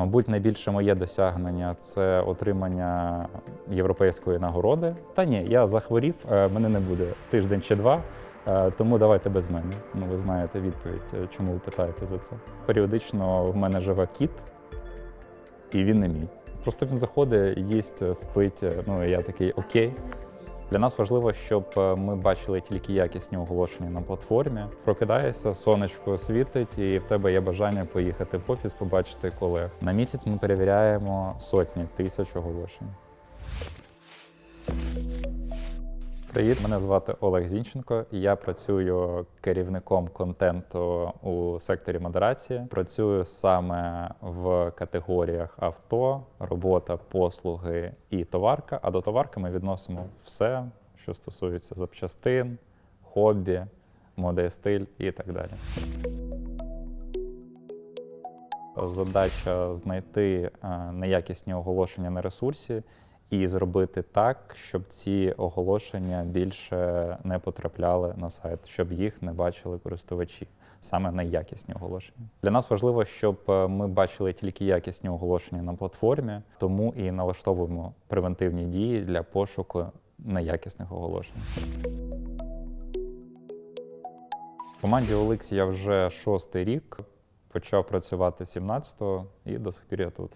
Мабуть, найбільше моє досягнення це отримання європейської нагороди. Та ні, я захворів, е, мене не буде тиждень чи два. е, Тому давайте без мене. Ну, ви знаєте відповідь, е, чому ви питаєте за це. Періодично в мене живе кіт, і він не мій. Просто він заходить, їсть, спить. Ну я такий окей. Для нас важливо, щоб е, ми бачили тільки якісні оголошення на платформі. Прокидаєшся, сонечко світить, і в тебе є бажання поїхати в офіс, побачити колег. На місяць ми перевіряємо сотні тисяч оголошень. Привіт, мене звати Олег Зінченко. Я працюю керівником контенту у секторі модерації. Працюю саме в категоріях авто, робота, послуги і товарка. А до товарки ми відносимо все, що стосується запчастин, хобі, моди і стиль і так далі. Задача знайти е, неякісні оголошення на ресурсі і зробити так, щоб ці оголошення більше не потрапляли на сайт, щоб їх не бачили користувачі. Саме неякісні оголошення. Для нас важливо, щоб е, ми бачили тільки якісні оголошення на платформі, тому і налаштовуємо превентивні дії для пошуку неякісних оголошень. В команді OLX я вже шостий рік. Почав працювати 17-го і до сих пір я тут.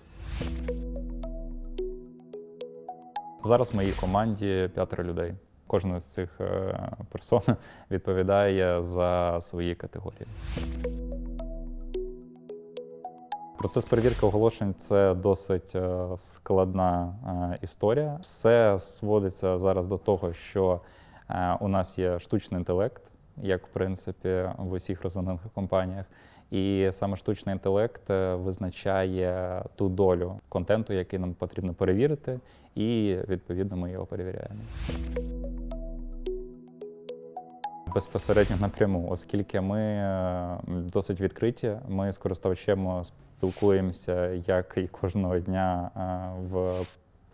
Зараз в моїй команді п'ятеро людей. Кожна з цих е, персон відповідає за свої категорії. Процес перевірки оголошень це досить е, складна е, історія. Все сводиться зараз до того, що у нас є штучний інтелект, як в принципі в усіх розвинених компаніях. І саме штучний інтелект е, визначає ту долю контенту, який нам потрібно перевірити, і відповідно ми його перевіряємо. Безпосередньо напряму, оскільки ми е, досить відкриті, ми з користувачем спілкуємося як і кожного дня е, в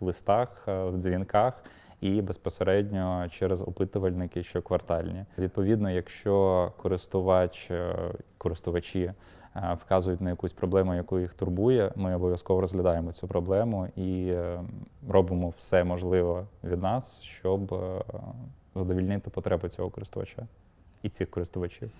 листах, в дзвінках і безпосередньо через опитувальники щоквартальні. Відповідно, якщо користувач, е, користувачі е, вказують на якусь проблему, яку їх турбує, ми обов'язково розглядаємо цю проблему і е, робимо все можливе від нас, щоб задовільнити потреби цього користувача і цих користувачів.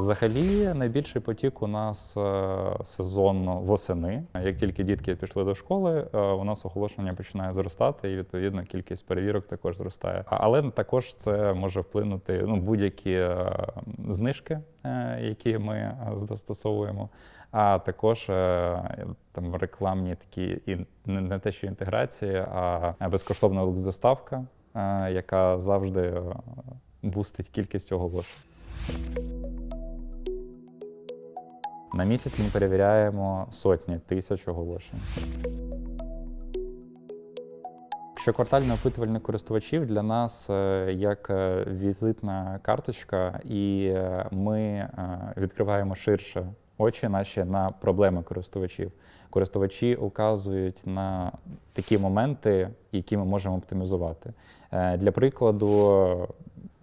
Взагалі, найбільший потік у нас е, сезонно восени. Як тільки дітки пішли до школи, е, у нас оголошення починає зростати, і відповідно кількість перевірок також зростає. Але також це може вплинути ну, будь-які е, знижки, які ми застосовуємо. А також там рекламні такі і не те, що інтеграції, а безкоштовна доставка, яка завжди бустить кількість оголошень. На місяць ми перевіряємо сотні тисяч оголошень. Щоквартальне опитувальне користувачів для нас е, як е, візитна карточка, і е, ми відкриваємо ширше очі наші на проблеми користувачів. Користувачі указують на такі моменти, які ми можемо оптимізувати. Для прикладу,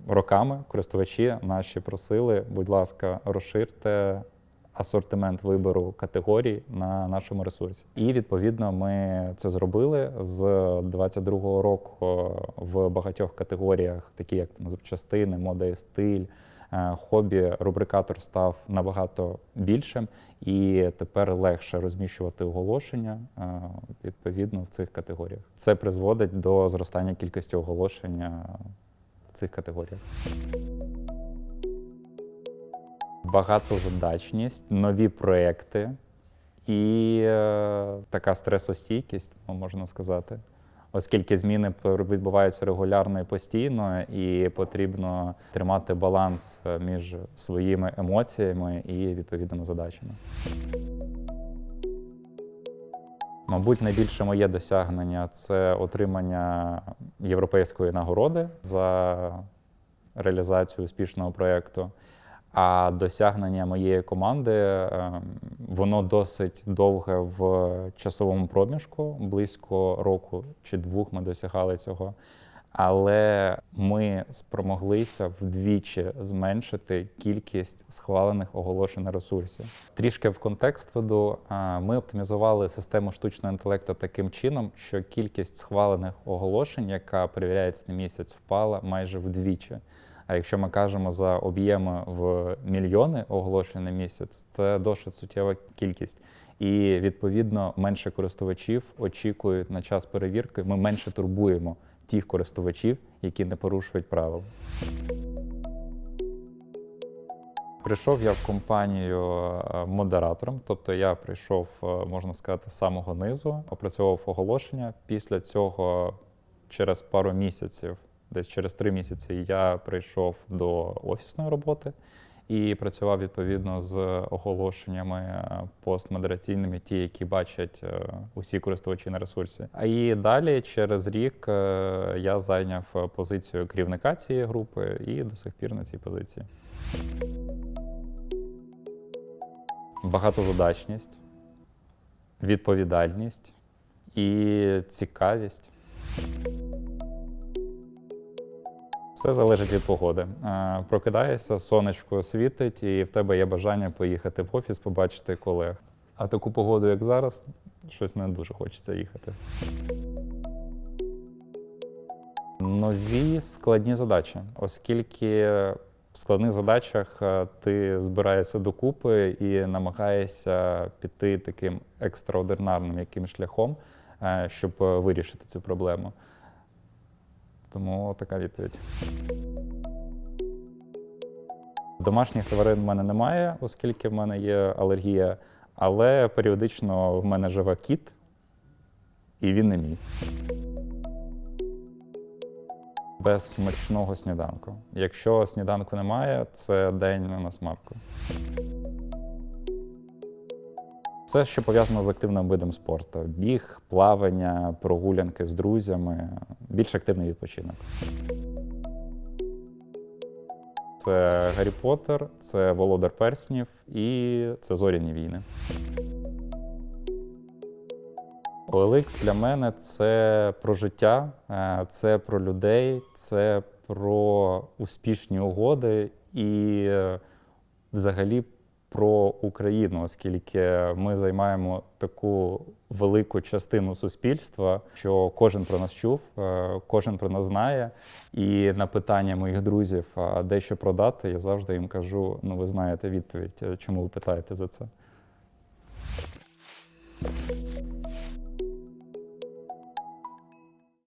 роками користувачі наші просили, будь ласка, розширте асортимент вибору категорій на нашому ресурсі. І відповідно ми це зробили з 22-го року в багатьох категоріях, такі як там запчастини, мода і стиль. е, Хобі рубрикатор став набагато більшим, і тепер легше розміщувати оголошення е, відповідно в цих категоріях. Це призводить до зростання кількості оголошень е, в цих категоріях. Багатозадачність, нові проекти і е, така стресостійкість, ну, можна сказати. Оскільки зміни відбуваються регулярно і постійно, і потрібно тримати баланс е, між своїми емоціями і відповідними задачами. Мабуть, найбільше моє досягнення це отримання європейської нагороди за реалізацію успішного проєкту. А досягнення моєї команди ем, воно досить довге в часовому проміжку. Близько року чи двох ми досягали цього. Але ми спромоглися вдвічі зменшити кількість схвалених оголошень на ресурсі. Трішки в контекст веду. Ми оптимізували систему штучного інтелекту таким чином, що кількість схвалених оголошень, яка перевіряється на місяць, впала майже вдвічі. А якщо ми кажемо за об'єми в мільйони оголошень на місяць, це досить суттєва кількість. І відповідно менше користувачів очікують на час перевірки. Ми менше турбуємо тих користувачів, які не порушують правил. Прийшов я в компанію е, модератором, тобто я прийшов, е, можна сказати, з самого низу, опрацьовував оголошення. Після цього, через пару місяців, десь через три місяці, я прийшов до офісної роботи і працював відповідно з оголошеннями е, постмодераційними, ті, які бачать е, усі користувачі на ресурсі. А і далі, через рік, е, я зайняв позицію керівника цієї групи і до сих пір на цій позиції. Багатозадачність, відповідальність і цікавість. Все залежить від погоди. Е, Прокидаєшся, сонечко світить, і в тебе є бажання поїхати в офіс, побачити колег. А таку погоду, як зараз, щось не дуже хочеться їхати. Нові складні задачі, оскільки в складних задачах е, ти збираєшся докупи і намагаєшся піти таким екстраординарним яким шляхом, е, щоб вирішити цю проблему. Тому така відповідь. Домашніх тварин в мене немає, оскільки в мене є алергія, але періодично в мене живе кіт, і він не мій. Без смачного сніданку. Якщо сніданку немає, це день на смарку. Все, що пов'язано з активним видом спорту: біг, плавання, прогулянки з друзями, більш активний відпочинок. Це Гаррі Поттер, це Володар Перснів і це Зоряні війни. OLX для мене це про життя, е, це про людей, це про успішні угоди і е, взагалі про Україну, оскільки ми займаємо таку велику частину суспільства, що кожен про нас чув, е, кожен про нас знає. І на питання моїх друзів, а де що продати, я завжди їм кажу: ну ви знаєте відповідь, е, чому ви питаєте за це.